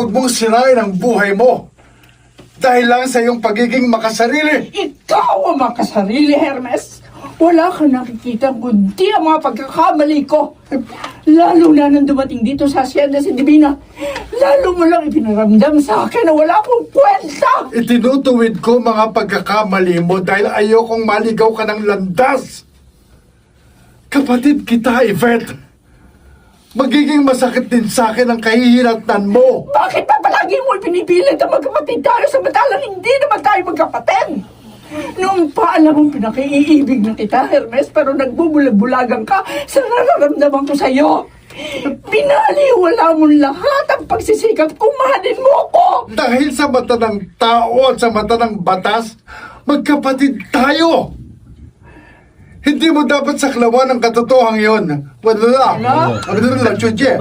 Huwag mong sirain ang buhay mo. Dahil lang sa iyong pagiging makasarili. Ikaw ang makasarili, Hermes. Wala ka nakikita kundi ang mga pagkakamali ko. Lalo na nang dumating dito sa Hacienda si Divina. Lalo mo lang ipinaramdam sa akin na wala akong kwenta. Itinutuwid ko mga pagkakamali mo dahil ayokong maligaw ka ng landas. Kapatid kita, Yvette. Magiging masakit din sa akin ang kahihiratan mo. Bakit pa palagi mo ipinipilit na magkapatid tayo samantalang hindi naman tayo magkapatid? Noong pa alam mong pinakiiibig na kita, Hermes, pero nagbubulag-bulagan ka sa nararamdaman ko sa'yo. Pinaliwala mo lahat ang pagsisikap kung mahalin mo ko. Dahil sa mata ng tao at sa mata ng batas, magkapatid tayo. Hindi mo dapat saklawan ang katotohang yon. Wala. Wala lang, Chuche.